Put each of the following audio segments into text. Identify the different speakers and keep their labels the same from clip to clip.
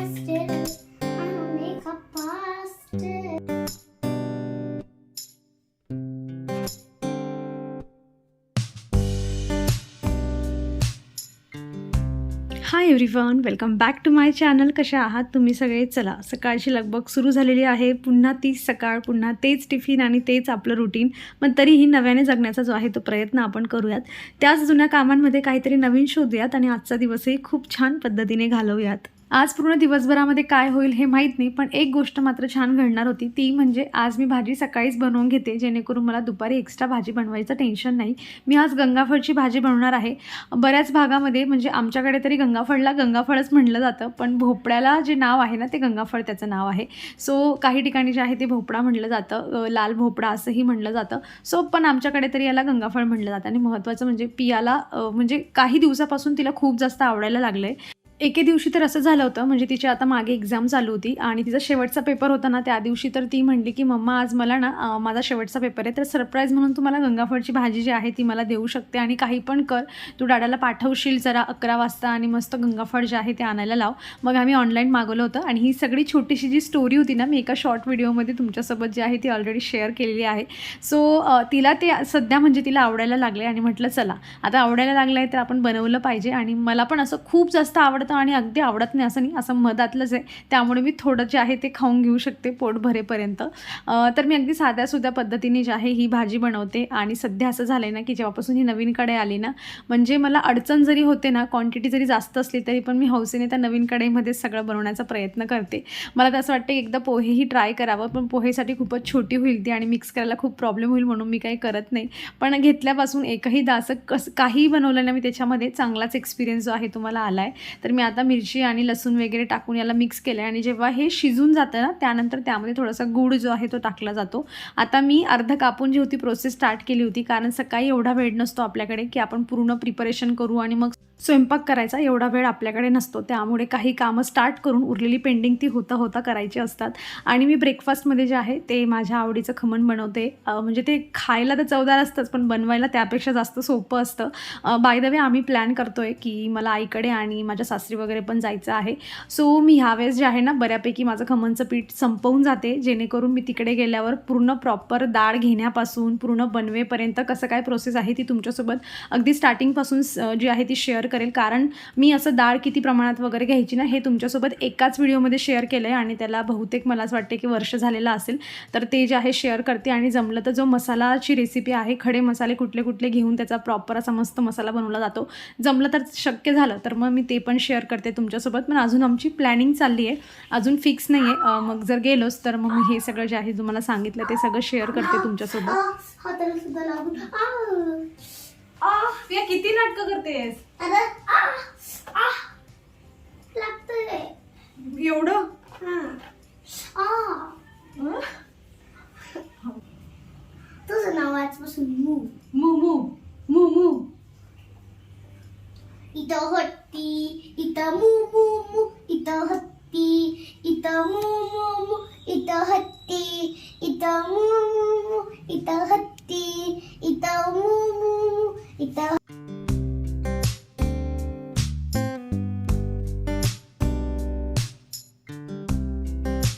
Speaker 1: faster. I'ma make a
Speaker 2: hi everyone welcome back to my channel कशा आहात तुम्ही सगळे? चला सकाळची लगबग सुरू झालेली आहे. पुन्हा तीच सकाळ पुन्हा तेच टिफिन आणि तेच आपलं रुटीन पण तरीही नव्याने जगण्याचा जो आहे तो प्रयत्न आपण करूयात. त्याच जुन्या कामांमध्ये काहीतरी नवीन शोधूयात आणि आजचा दिवसही खूप छान पद्धतीने घालवूयात. आज पूर्ण दिवसभरामध्ये काय होईल हे माहीत नाही पण एक गोष्ट मात्र छान घडणार होती. ती म्हणजे आज मी भाजी सकाळीच बनवून घेते जेणेकरून मला दुपारी एक्स्ट्रा भाजी बनवायचं टेन्शन नाही. मी आज गंगाफळची भाजी बनवणार आहे. बऱ्याच भागामध्ये म्हणजे आमच्याकडे तरी गंगाफळला गंगाफळच म्हणलं जातं पण भोपळ्याला जे नाव आहे ना ते गंगाफळ त्याचं नाव आहे. सो काही ठिकाणी जे आहे ते भोपळा म्हणलं जातं लाल भोपळा असंही म्हणलं जातं. सो पण आमच्याकडे तरी याला गंगाफळ म्हणलं जातं. आणि महत्त्वाचं म्हणजे पियाला म्हणजे काही दिवसापासून तिला खूप जास्त आवडायला लागलं आहे एके दिवशी तर असं झालं होतं. म्हणजे तिची आता मागे एक्झाम चालू होती आणि तिचा शेवटचा पेपर होता ना त्या दिवशी तर ती म्हणली की मम्मा आज मला ना माझा शेवटचा पेपर आहे. तर सरप्राईज म्हणून तू मला गंगाफळची भाजी जी आहे ती मला देऊ शकते आणि काही पण कर. तू डाड्याला पाठवशील जरा अकरा वाजता आणि मस्त गंगाफळ जे आहे ते आणायला लाव. मग आम्ही ऑनलाईन मागवलं होतं आणि ही सगळी छोटीशी जी स्टोरी होती ना मी एका शॉर्ट व्हिडिओमध्ये तुमच्यासोबत जी आहे ती ऑलरेडी शेअर केलेली आहे. सो तिला ते सध्या म्हणजे तिला आवडायला लागले आणि म्हटलं चला आता आवडायला लागलं आहे तर आपण बनवलं पाहिजे आणि मला पण असं खूप जास्त आवडतं आणि अगदी आवडत नाही असं नाही असं मधातलंच आहे. त्यामुळे मी थोडं जे आहे ते खाऊन घेऊ शकते पोट भरेपर्यंत. तर मी अगदी साध्या सुध्या पद्धतीने जे आहे ही भाजी बनवते. आणि सध्या असं झालं आहे ना की जेव्हापासून ही नवीन कढाई आली ना म्हणजे मला अडचण जरी होते ना क्वांटिटी जरी जास्त असली तरी पण मी हौसेने त्या नवीन कढईमध्येच सगळं बनवण्याचा प्रयत्न करते. मला तर असं वाटतं एकदा पोहेही ट्राय करावं पण पोहेसाठी खूपच छोटी होईल ती आणि मिक्स करायला खूप प्रॉब्लेम होईल म्हणून मी काही करत नाही. पण घेतल्यापासून एकही दासं कस काहीही बनवलं ना मी त्याच्यामध्ये चांगलाच एक्सपिरियन्स जो आहे तुम्हाला आला आहे तर मी मी आता मिरची आणि लसूण वगैरे टाकून याला मिक्स केलं आहे आणि जेव्हा हे शिजून जातं ना त्यानंतर त्यामध्ये थोडासा गूळ जो आहे तो टाकला जातो. आता मी अर्ध कापून जी होती प्रोसेस स्टार्ट केली होती कारण सकाळी एवढा वेळ नसतो आपल्याकडे की आपण पूर्ण प्रिपरेशन करू आणि मग स्वयंपाक करायचा एवढा वेळ आपल्याकडे नसतो. त्यामुळे काही कामं स्टार्ट करून उरलेली पेंडिंग ती होता होता करायची असतात. आणि मी ब्रेकफास्टमध्ये जे आहे ते माझ्या आवडीचं खमण बनवते. म्हणजे ते खायला तर चवदार असतंच पण बनवायला त्यापेक्षा जास्त सोपं असतं. बाय द वे आम्ही प्लॅन करतो आहे की मला आईकडे आणि माझ्या सासरी वगैरे पण जायचं आहे. सो मी ह्यावेळेस जे आहे ना बऱ्यापैकी माझं खमणचं पीठ संपवून जाते. जेणेकरून मी तिकडे गेल्यावर पूर्ण प्रॉपर डाळ घेण्यापासून पूर्ण बनवेपर्यंत कसं काय प्रोसेस आहे ती तुमच्यासोबत अगदी स्टार्टिंगपासून जी आहे ती शेअर करेल. कारण मी असं डाळ किती प्रमाणात वगैरे घ्यायची ना हे तुमच्यासोबत एकाच व्हिडिओमध्ये शेअर केलं आहे आणि त्याला बहुतेक मला असं वाटते की वर्ष झालेलं असेल. तर ते जे आहे शेअर करते आणि जमलं तर जो मसालाची रेसिपी आहे खडे मसाले कुठले कुठले घेऊन त्याचा प्रॉपर असा मस्त मसाला बनवला जातो. जमलं तर शक्य झालं तर मग मी ते पण शेअर करते तुमच्यासोबत. पण अजून आमची प्लॅनिंग चालली आहे. अजून फिक्स नाही आहे मग जर गेलोच तर मग मी हे सगळं जे आहे तुम्हाला सांगितलं ते सगळं शेअर करते तुमच्यासोबत.
Speaker 1: आ, हाताला सुद्धा लागून. आ, आ,
Speaker 2: किती नाटकं करतेस?
Speaker 1: अरे आ, आ, लागतंय.
Speaker 2: एवढं?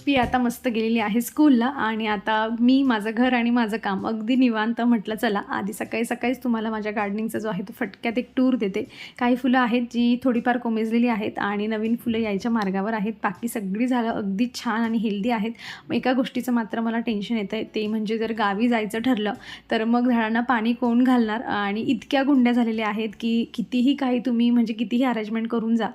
Speaker 2: पी आता मस्त गेलेली आहे स्कूलला आणि आता मी माझं घर आणि माझं काम अगदी निवांत म्हटलं चला आधी सकाळी सकाळीच तुम्हाला माझ्या गार्डनिंगचा जो आहे तो फटक्यात एक टूर देते. काही फुलं आहेत जी थोडीफार कोमेजलेली आहेत आणि नवीन फुलं यायच्या मार्गावर आहेत. बाकी सगळी झालं अगदी छान आणि हेल्दी आहेत. मग एका गोष्टीचं मात्र मला टेन्शन येतं आहे ते म्हणजे जर गावी जायचं ठरलं तर मग झाडांना पाणी कोण घालणार? आणि इतक्या गुंड्या झालेल्या आहेत की कितीही काही तुम्ही म्हणजे कितीही अरेंजमेंट करून जा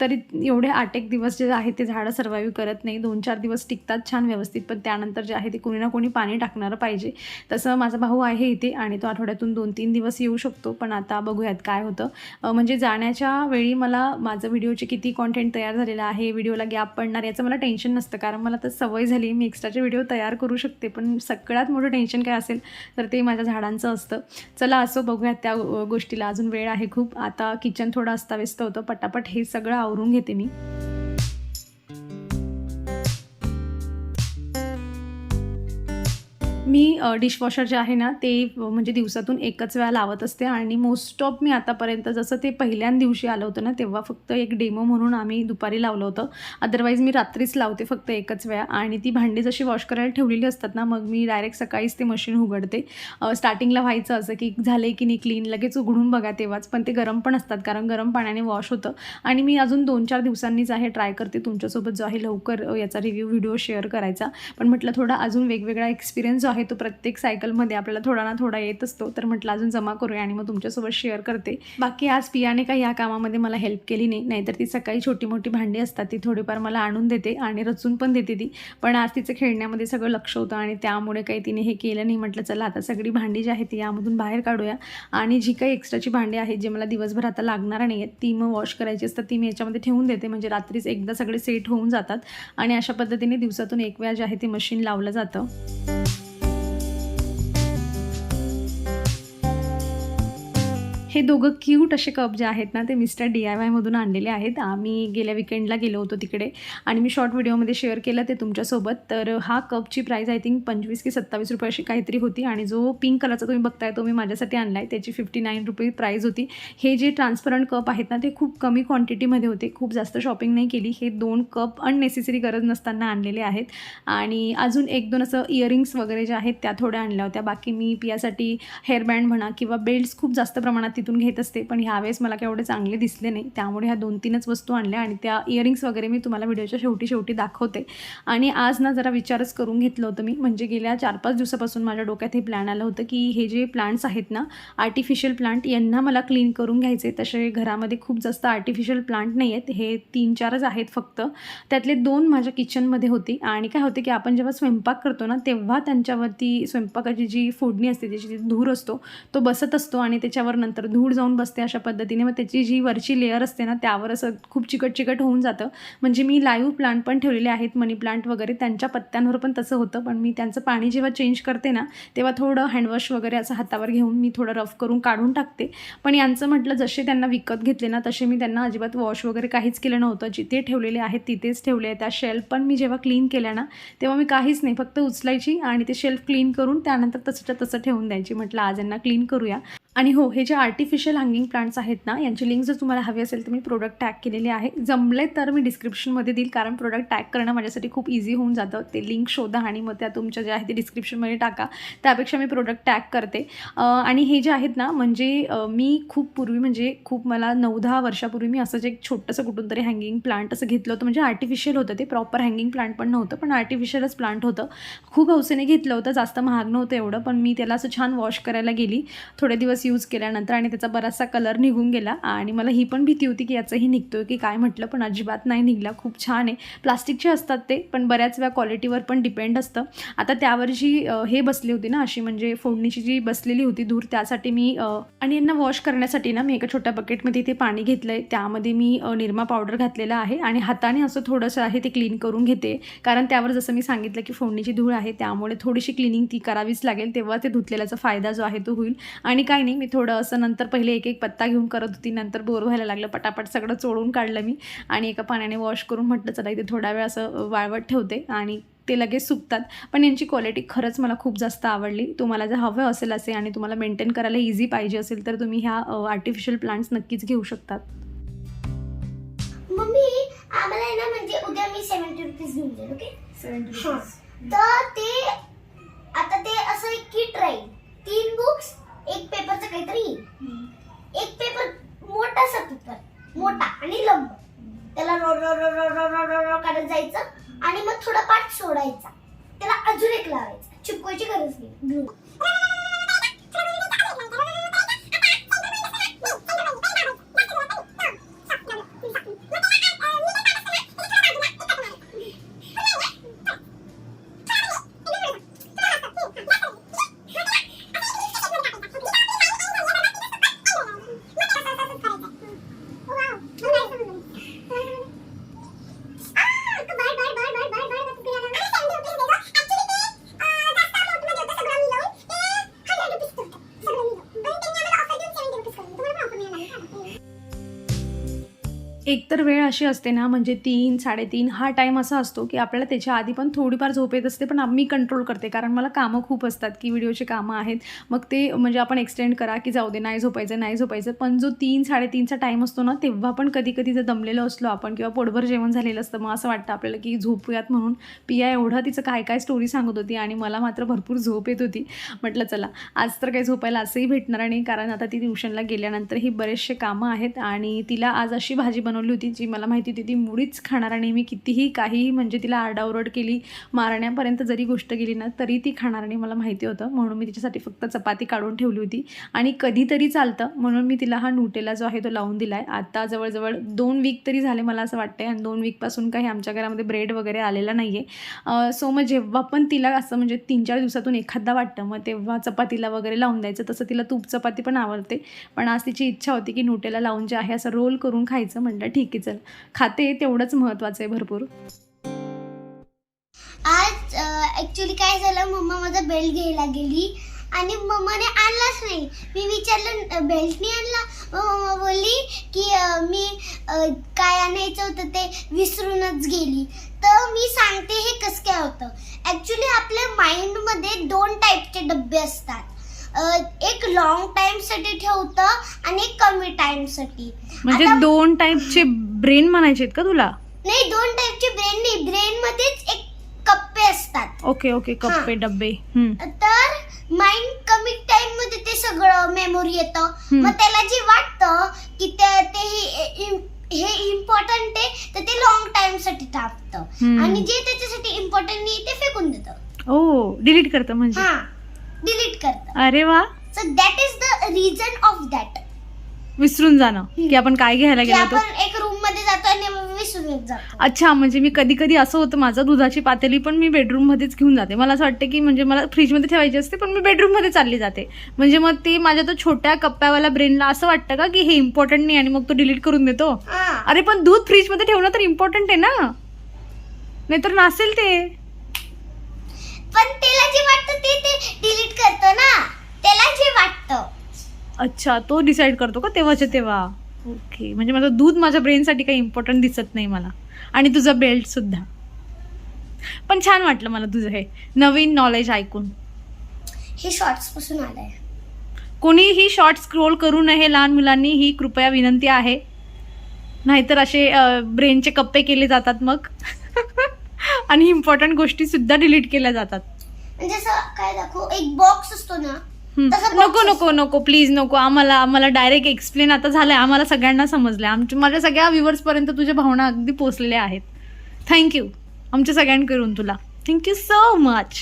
Speaker 2: तरी एवढे आठ एक दिवस जे आहे ते झाडं सर्वाईव्ह करत नाही. दोन दोन चार दिवस टिकतात छान व्यवस्थित पण त्यानंतर जे आहे ते कोणी ना कोणी पाणी टाकणारं पाहिजे. तसं माझा भाऊ आहे इथे आणि तो आठवड्यातून दोन तीन दिवस येऊ शकतो पण आता बघूयात काय होतं. म्हणजे जाण्याच्या वेळी मला माझं व्हिडिओचे किती कॉन्टेंट तयार झालेलं आहे व्हिडिओला गॅप पडणार याचं मला टेन्शन नसतं कारण मला तर सवय झाली मी एक्स्ट्राचे व्हिडिओ तयार करू शकते पण सगळ्यात मोठं टेन्शन काय असेल तर ते माझ्या झाडांचं असतं. चला असं बघूयात त्या गोष्टीला. अजून वेळ आहे खूप. आता किचन थोडं अस्ताव्यस्त होतं. पटापट हे सगळं आवरून घेते मी. मी डिशवॉशर जे आहे ना ते म्हणजे दिवसातून एकच वेळा लावत असते आणि मोस्ट ऑफ मी आतापर्यंत जसं ते पहिल्या दिवशी आलं होतं ना तेव्हा फक्त एक डेमो म्हणून आम्ही दुपारी लावलं होतं. अदरवाईज मी रात्रीच लावते फक्त एकच वेळा आणि ती भांडी जशी वॉश करायला ठेवलेली असतात ना मग मी डायरेक्ट सकाळीच ते मशीन उघडते. स्टार्टिंगला व्हायचं असं की झाले की नाही क्लीन लगेच उघडून बघा तेव्हाच. पण ते गरम पण असतात कारण गरम पाण्याने वॉश होतं. आणि मी अजून दोन चार दिवसांनीच आहे ट्राय करते तुमच्यासोबत जो आहे लवकर याचा रिव्ह्यू व्हिडिओ शेअर करायचा. पण म्हटलं थोडा अजून वेगवेगळा एक्सपिरियन्स जो आहे तो प्रत्येक सायकलमध्ये आपल्याला थोडा ना थोडा येत असतो. तर म्हटलं अजून जमा करूया आणि मग तुमच्यासोबत शेअर करते. बाकी आज पियाने काही या कामामध्ये मला हेल्प केली नाही. नाहीतर ती सकाळी छोटी मोठी भांडी असतात ती थोडीफार मला आणून देते आणि रचून पण देते ती. पण आज तिचं खेळण्यामध्ये सगळं लक्ष होतं आणि त्यामुळे काही तिने हे केलं नाही. म्हटलं चला आता सगळी भांडी जी आहे ती यामधून बाहेर काढूया. आणि जी काही एक्स्ट्राची भांडी आहेत जे मला दिवसभर आता लागणार नाही आहेत ती मग वॉश करायची असतात ती मी याच्यामध्ये ठेवून देते. म्हणजे रात्रीच एकदा सगळे सेट होऊन जातात. आणि अशा पद्धतीने दिवसातून एक वेळा जे आहे ते मशीन लावलं जातं. हे दोघं क्यूट असे कप जे आहेत ना ते मिस्टर डी आय वायमधून आणलेले आहेत. आम्ही गेल्या विकेंडला गेलो होतो तिकडे आणि मी शॉर्ट व्हिडिओमध्ये शेअर केलं ते तुमच्यासोबत तर हा कपची प्राईस आय थिंक पंचवीस की सत्तावीस रुपये अशी काहीतरी होती आणि जो पिंक कलरचा तुम्ही बघताय तो मी माझ्यासाठी आणला आहे त्याची फिफ्टी नाईन रुपये प्राईस होती. हे जे ट्रान्सपरंट कप आहेत ना ते खूप कमी क्वांटिटीमध्ये होते. खूप जास्त शॉपिंग नाही केली. हे दोन कप अननेसेसरी गरज नसताना आणलेले आहेत. आणि अजून एक दोन असं इयरिंग्स वगैरे ज्या आहेत त्या थोड्या आणल्या होत्या. बाकी मी पियासाठी हेअरबँड म्हणा किंवा बेल्ट्स खूप जास्त प्रमाणात तिथून घेत असते. पण ह्यावेळेस मला काही एवढे चांगले दिसले नाही. त्यामुळे ह्या दोन तीनच वस्तू आणल्या आणि त्या इयरिंग्स वगैरे मी तुम्हाला व्हिडिओच्या शेवटी शेवटी दाखवते. आणि आज ना जरा विचारच करून घेतलं होतं मी. म्हणजे गेल्या चार पाच दिवसापासून माझ्या डोक्यात हे प्लॅन आलं होतं की हे जे प्लांट्स आहेत ना आर्टिफिशियल प्लांट यांना मला क्लीन करून घ्यायचे तसे घरामध्ये खूप जास्त आर्टिफिशियल प्लांट नाही आहेत. हे तीन चारच आहेत फक्त. त्यातले दोन माझ्या किचनमध्ये होती. आणि काय होते की आपण जेव्हा स्वयंपाक करतो ना तेव्हा त्यांच्यावरती स्वयंपाकाची जी फोडणी असते त्याची जी धूर असतो तो बसत असतो आणि त्याच्यावर नंतर धूळ जाऊन बसते अशा पद्धतीने. मग त्याची जी वरची लेअर असते ना त्यावर असं खूप चिकट चिकट होऊन जातं. म्हणजे मी लाईव्ह प्लांट पण ठेवलेले आहेत मनी प्लांट वगैरे. त्यांच्या पत्त्यांवर पण तसं होतं. पण मी त्यांचं पाणी जेव्हा चेंज करते ना तेव्हा थोडं हँडवॉश वगैरे असं हातावर घेऊन मी थोडं रफ करून काढून टाकते. पण यांचं म्हटलं जसे त्यांना विकत घेतले ना तसे मी त्यांना अजिबात वॉश वगैरे काहीच केलं नव्हतं. जिथे ठेवलेले आहेत तिथेच ठेवले आहे त्या शेल्फ पण मी जेव्हा क्लीन केल्या ना तेव्हा मी काहीच नाही. फक्त उचलायची आणि ते शेल्फ क्लीन करून त्यानंतर तसंच्या तसं ठेवून द्यायची. म्हटलं आज यांना क्लीन करूया. आणि हो हे जे आर्टिफिशियल हँगिंग प्लांट्स आहेत ना यांची लिंक जर तुम्हाला हवी असेल तर मी प्रोडक्ट टॅग केलेले आहे. जमले तर मी डिस्क्रिप्शनमध्ये देईल कारण प्रोडक्ट टॅग करणं माझ्यासाठी खूप इझी होऊन जातं. ते लिंक शोधा आणि मग त्या तुमच्या ज्या आहे ते डिस्क्रिप्शनमध्ये टाका. त्यापेक्षा मी प्रोडक्ट टॅग करते. आणि हे जे आहेत ना म्हणजे मी खूप पूर्वी म्हणजे खूप मला नऊ दहा वर्षापूर्वी मी असं जे एक छोटंसं कुठून तरी हँगिंग प्लांट असं घेतलं होतं. म्हणजे आर्टिफिशियल होतं ते प्रॉपर हँगिंग प्लांट पण नव्हतं पण आर्टिफिशियलच प्लांट होतं. खूप हौसेने घेतलं होतं जास्त महाग नव्हतं एवढं पण मी त्याला असं छान वॉश करायला गेली. थोडे दिवस यूज केल्यानंतर आणि त्याचा बराचसा कलर निघून गेला. आणि मला ही पण भीती होती की याचंही निघतोय की काय म्हटलं पण अजिबात नाही निघला. खूप छान आहे. प्लास्टिकचे असतात ते पण बऱ्याच वेळा क्वालिटीवर पण डिपेंड असतं. आता त्यावर जी हे बसली होती ना अशी म्हणजे फोडणीची जी बसलेली होती धूर त्यासाठी मी आणि यांना वॉश करण्यासाठी ना मी एका छोट्या बकेटमध्ये इथे पाणी घेतलं आहे त्यामध्ये मी निरमा पावडर घातलेला आहे आणि हाताने असं थोडंसं आहे ते क्लीन करून घेते. कारण त्यावर जसं मी सांगितलं की फोडणीची धूळ आहे त्यामुळे थोडीशी क्लिनिंग ती करावीच लागेल. तेव्हा ते धुतलेल्याचा फायदा जो आहे तो होईल. आणि काय नाही मी थोडं असं नंतर पहिले एक एक पत्ता घेऊन करत होती. नंतर बोर व्हायला लागलं. पटापट सगळं चोळून काढलं मी आणि एका पाण्याने वॉश करून म्हटलं चला इथे थोडा वेळ असं वाळवत ठेवते. आणि ते लगेच सुकतात. पण यांची क्वालिटी खरंच मला खूप जास्त आवडली. तुम्हाला जर हवं असेल असे आणि तुम्हाला मेंटेन करायला इझी पाहिजे असेल तर तुम्ही ह्या आर्टिफिशियल प्लांट्स नक्कीच घेऊ शकतात.
Speaker 1: मम्मी आम्हाला ना म्हणजे उद्या मी सेव्हन्टी रुपीज घेऊन जाईल ओके हा. तर ते आता ते असं एक किट राहील. तीन बुक्स एक पेपरचं काहीतरी. एक पेपर मोठासा पेपर मोठा आणि लंब. त्याला row row row row row row row row काढत जायचं आणि मग थोडा पाठ सोडायचा. त्याला अजून एक लावायचा. चिपकायची गरज नाही.
Speaker 2: अशी असते ना म्हणजे तीन साडेतीन हा टाईम असा असतो की आपल्याला त्याच्या आधी पण थोडीफार झोप येत असते पण मी कंट्रोल करते. कारण मला कामं खूप असतात की व्हिडिओचे कामं आहेत. मग ते म्हणजे आपण एक्सटेंड करा की जाऊ दे नाही झोपायचं नाही झोपायचं. पण जो तीन साडेतीनचा टाईम असतो ना तेव्हा पण कधी कधी जर दमलेलो असलो आपण किंवा पोटभर जेवण झालेलं असतं मग असं वाटतं आपल्याला की झोपूयात म्हणून. पिया एवढं तिचं काय काय स्टोरी सांगत होती आणि मला मात्र भरपूर झोप येत होती. म्हटलं चला आज तर काही झोपायला असंही भेटणार नाही कारण आता ती ट्युशनला गेल्यानंतर ही बरेचसे कामं आहेत आणि तिला आज अशी भाजी बनवली होती जी मला मला माहिती होती ती मुळीच खाणार आणि मी कितीही काहीही म्हणजे तिला आरडाओरड केली मारण्यापर्यंत जरी गोष्ट गेली ना तरी ती खाणार आणि मला माहिती होतं. म्हणून मी तिच्यासाठी फक्त चपाती काढून ठेवली होती. आणि कधीतरी चालतं म्हणून मी तिला हा नुटेला जो आहे तो लावून दिला आहे आता जवळजवळ दोन वीक तरी झाले मला असं वाटतं आणि दोन वीकपासून काही आमच्या घरामध्ये ब्रेड वगैरे आलेला नाही आहे सो मग जेव्हा पण तिला असं म्हणजे तीन चार दिवसातून एखादा वाटतं मग तेव्हा चपातीला वगैरे लावून द्यायचं. तसं तिला तूप चपाती पण आवडते. पण आज तिची इच्छा होती की नुटेला लावून जे आहे असं रोल करून खायचं. म्हणलं ठीक आहे चल. खाते तेवढंच महत्त्वाचं आहे भरपूर.
Speaker 1: आज ऍक्च्युली काय झालं मम्मा माझा बेल्ट घ्यायला गेली आणि मम्माने आणलाच नाही. मी विचारलं बेल्ट नाही आणला? मम्मा बोलली की मी काय आणायचं होतं ते विसरूनच गेली. तर मी सांगते हे कसं काय होतं. ऍक्च्युली आपल्या माइंडमध्ये दोन टाईपचे डब्बे असतात. एक लॉंग टाइमसाठी ठेवतं आणि एक कमी टाइमसाठी
Speaker 2: म्हणजे
Speaker 1: आता-
Speaker 2: दोन टाईपचे ब्रेन म्हणायचे आहेत का तुला?
Speaker 1: नाही दोन टाईपचे ब्रेन नाही. ब्रेन मध्येच एक कप्पे असतात.
Speaker 2: ओके ओके कप्पे डब्बे. हम्म.
Speaker 1: तर माइंड कमी टाइममध्ये ते सगळं मेमोरी येतं.
Speaker 2: हम्म.
Speaker 1: मग त्याला जे वाटतं की ते ते हे इम- हे इम्पॉर्टंट आहे तर ते लॉंग टाइमसाठी टाकतं
Speaker 2: हम्म.
Speaker 1: आणि जे त्याच्यासाठी इम्पॉर्टंट नाही ते फेकून देतं.
Speaker 2: ओ डिलीट करतं म्हणजे?
Speaker 1: हा. डिलीट करतं.
Speaker 2: अरे वा.
Speaker 1: So that is the reason of that
Speaker 2: विसरून जाणं. की आपण काय घ्यायला
Speaker 1: की
Speaker 2: गेलो होतो.
Speaker 1: आपण एक रूममध्ये जातो आणि विसरून जातो.
Speaker 2: अच्छा म्हणजे मी कधी कधी असं होतं माझं दुधाची पातेली पण मी बेडरूम मध्येच घेऊन जाते. मला असं वाटतं की म्हणजे मला फ्रीजमध्ये ठेवायची असते पण मी बेडरूममध्ये चालली जाते. म्हणजे मग ते माझ्या तो छोट्या कप्प्यावाला ब्रेनला असं वाटतं का की हे इम्पॉर्टंट नाही आणि मग तो डिलीट करून देतो?
Speaker 1: हा.
Speaker 2: अरे पण दूध फ्रीजमध्ये ठेवणं तर इम्पॉर्टंट आहे ना? नाहीतर नसेल ते.
Speaker 1: पण त्याला जे वाटतं ते ते डिलीट करतं ना. त्याला जे वाटतं.
Speaker 2: अच्छा तो डिसाईड करतो का तेव्हाच्या तेव्हा? ओके म्हणजे माझं दूध माझ्या ब्रेनसाठी काही इम्पॉर्टंट दिसत नाही मला. आणि तुझा बेल्ट सुद्धा. पण छान वाटलं मला तुझं हे नवीन नॉलेज ऐकून.
Speaker 1: हे शॉर्ट्सपासून आलंय.
Speaker 2: कोणीही शॉर्ट स्क्रोल करू नये लहान मुलांनी ही कृपया विनंती आहे. नाहीतर असे ब्रेनचे कप्पे केले जातात मग. आणि इम्पॉर्टंट गोष्टी सुद्धा डिलीट केल्या जातात.
Speaker 1: म्हणजे असं काय दाखव? एक बॉक्स असतो ना. तसा
Speaker 2: नको. नको नको प्लीज नको. आम्हाला आम्हाला डायरेक्ट एक्सप्लेन आता झालंय आम्हाला सगळ्यांना समजलंय. आमच्या माझ्या सगळ्या व्ह्युअर्सपर्यंत तुझ्या भावना अगदी पोचलेल्या आहेत. थँक्यू आमच्या सगळ्यांकडून तुला. थँक्यू सो मच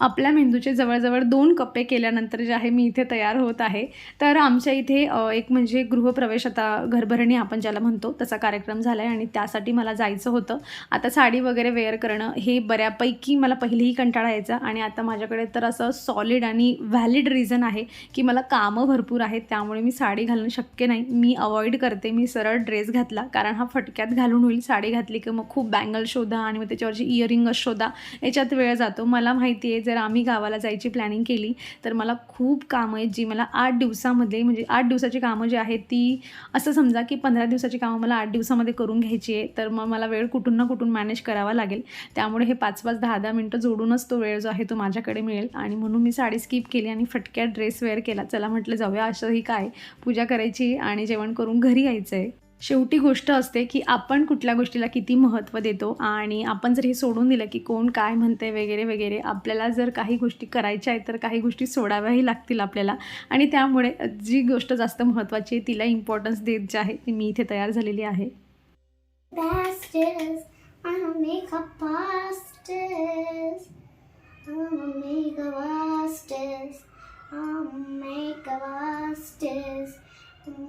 Speaker 2: आपल्या मेंदूचे जवळजवळ दोन कप्पे केल्यानंतर जे आहे मी इथे तयार होत आहे. तर आमच्या इथे एक म्हणजे गृहप्रवेश आता घरभरणी आपण ज्याला म्हणतो तसा कार्यक्रम झाला आहे आणि त्यासाठी मला जायचं होतं. आता साडी वगैरे वेअर करणं हे बऱ्यापैकी मला पहिलेही कंटाळा यायचा आणि आता माझ्याकडे तर असं सॉलिड आणि व्हॅलिड रिझन आहे की मला कामं भरपूर आहेत त्यामुळे मी साडी घालणं शक्य नाही. मी अवॉइड करते मी सरळ ड्रेस घातला कारण हा फटक्यात घालून होईल. साडी घातली की मग खूप बँगल शोधा आणि मग त्याच्यावरची इयरिंग शोधा याच्यात वेळ जातो. मला माहिती आहे जर आम्ही गावाला जायची प्लॅनिंग केली तर मला खूप कामं आहेत जी मला आठ दिवसामध्ये म्हणजे आठ दिवसाची कामं जी आहेत ती असं समजा की पंधरा दिवसाची कामं मला आठ दिवसामध्ये करून घ्यायची आहे तर मग मला वेळ कुठून ना कुठून मॅनेज करावा लागेल. त्यामुळे हे पाच पाच दहा दहा मिनटं जोडूनच तो वेळ जो आहे तो माझ्याकडे मिळेल. आणि म्हणून मी साडी स्किप केली आणि फटक्यात ड्रेस वेअर केला. चला म्हटलं जाऊया असंही काय पूजा करायची आणि जेवण करून घरी यायचं आहे शेवटी गोष्ट असते की आपण कुठल्या गोष्टीला किती महत्त्व देतो आणि आपण जर हे सोडून दिलं की कोण काय म्हणते वगैरे वगैरे आपल्याला जर काही गोष्टी करायच्या आहेत तर काही गोष्टी सोडाव्याही लागतील आपल्याला. आणि त्यामुळे जी गोष्ट जास्त महत्त्वाची आहे तिला इम्पॉर्टन्स देत जे आहे ती मी इथे तयार झालेली आहे.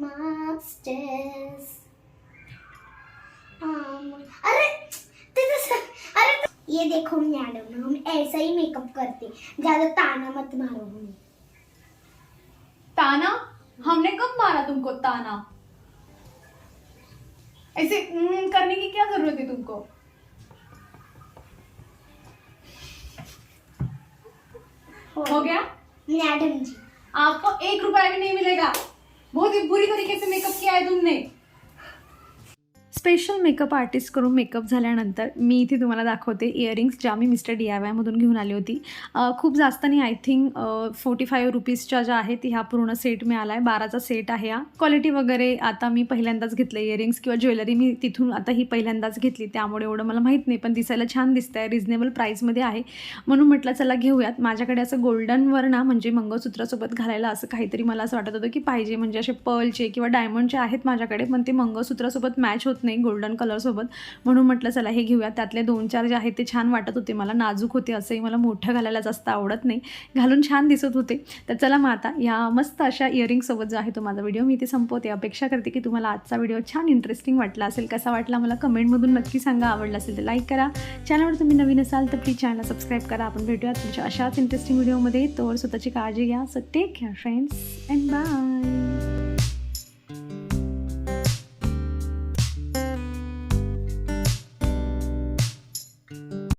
Speaker 1: Masters. अरे अरे ये देखो मैडम हम ऐसा ही मेकअप करते ज़्यादा ताना मत मारो हमें।
Speaker 2: ताना? हमने कब मारा तुमको ताना? ऐसे करने की क्या ज़रूरत है तुमको? हो गया?
Speaker 1: मैडम जी।
Speaker 2: आपको एक रुपया भी नहीं मिलेगा। बहुत ही बुरी तरीके से मेकअप किया है तुमने। स्पेशल मेकअप आर्टिस्ट करून मेकअप झाल्यानंतर मी इथे तुम्हाला दाखवते इयरिंग्स ज्या मी मिस्टर डी आय वायमधून घेऊन आली होती. खूप जास्त नाही आय थिंक फोर्टी फाईव्ह रुपीजच्या ज्या आहेत ह्या पूर्ण सेट मिळाला आहे बाराचा सेट आहे हा. क्वालिटी वगैरे आता मी पहिल्यांदाच घेतलं इयरिंग्स किंवा ज्वेलरी मी तिथून आता ही पहिल्यांदाच घेतली. त्यामुळे एवढं मला माहीत नाही पण दिसायला छान दिसतं आहे रिजनेबल प्राईसमध्ये आहे. म्हणून म्हटलं चला घेऊयात. माझ्याकडे असं गोल्डनवर ना म्हणजे मंगळसूत्रासोबत घालायला असं काहीतरी मला असं वाटत होतं की पाहिजे. म्हणजे असे पर्लचे किंवा डायमंडचे आहेत माझ्याकडे पण ते मंगळसूत्रासोबत मॅच होत नाही गोल्डन कलरसोबत म्हणून म्हटलं चला हे घेऊया. त्यातले दोन चार जे आहेत ते छान वाटत होते. मला नाजूक होते असंही मला मोठं घालायला जास्त आवडत नाही. घालून छान दिसत होते. तर चला मग आता या मस्त अशा इयरिंगसोबत जो आहे तो माझा व्हिडिओ मी इथे संपवते. अपेक्षा करते की तुम्हाला आजचा व्हिडिओ छान इंटरेस्टिंग वाटला असेल कसा वाटला मला कमेंटमधून नक्की सांगा. आवडला असेल तर लाईक करा. चॅनलवर तुम्ही नवीन असाल तर प्लीज चॅनल सबस्क्राईब करा. आपण भेटूयात तुमच्या अशाच इंटरेस्टिंग व्हिडिओमध्ये तोवर स्वतःची काळजी घ्या. So take care friends and bye